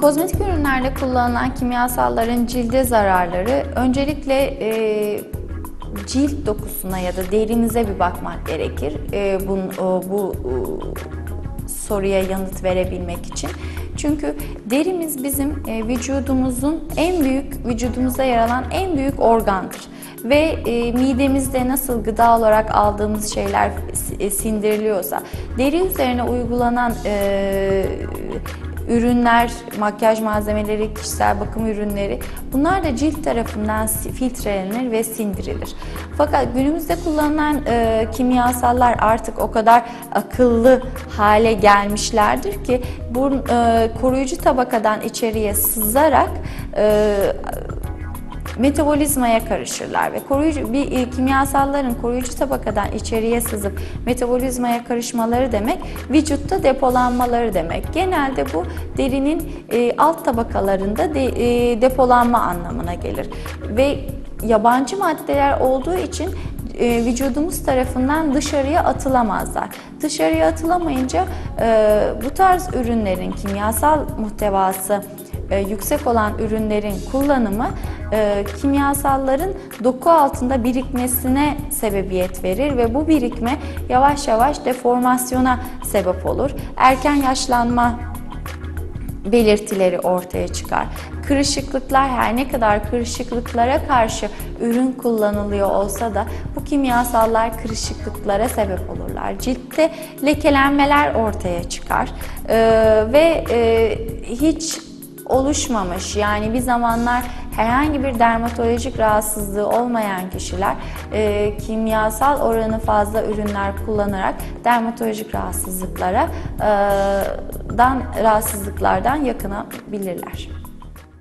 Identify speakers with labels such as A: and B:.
A: Kozmetik ürünlerde kullanılan kimyasalların cilde zararları öncelikle e, cilt dokusuna ya da derinize bir bakmak gerekir. E, bun- o- bu e, soruya yanıt verebilmek için. Çünkü derimiz bizim e, vücudumuzun en büyük, vücudumuza yer alan en büyük organdır. Ve e, midemizde nasıl gıda olarak aldığımız şeyler e, sindiriliyorsa, deri üzerine uygulanan e, ürünler, makyaj malzemeleri, kişisel bakım ürünleri bunlar da cilt tarafından filtrelenir ve sindirilir. Fakat günümüzde kullanılan e, kimyasallar artık o kadar akıllı hale gelmişlerdir ki bu e, koruyucu tabakadan içeriye sızarak e, metabolizmaya karışırlar ve koruyucu bir e, kimyasalların koruyucu tabakadan içeriye sızıp metabolizmaya karışmaları demek vücutta depolanmaları demek. Genelde bu derinin e, alt tabakalarında de, e, depolanma anlamına gelir ve yabancı maddeler olduğu için e, vücudumuz tarafından dışarıya atılamazlar. Dışarıya atılamayınca e, bu tarz ürünlerin kimyasal muhtevası yüksek olan ürünlerin kullanımı e, kimyasalların doku altında birikmesine sebebiyet verir ve bu birikme yavaş yavaş deformasyona sebep olur. Erken yaşlanma belirtileri ortaya çıkar. Kırışıklıklar her ne kadar kırışıklıklara karşı ürün kullanılıyor olsa da bu kimyasallar kırışıklıklara sebep olurlar. Ciltte lekelenmeler ortaya çıkar Ee, ve e, hiç oluşmamış yani bir zamanlar herhangi bir dermatolojik rahatsızlığı olmayan kişiler e, kimyasal oranı fazla ürünler kullanarak dermatolojik rahatsızlıklara e, dan rahatsızlıklardan yakınabilirler.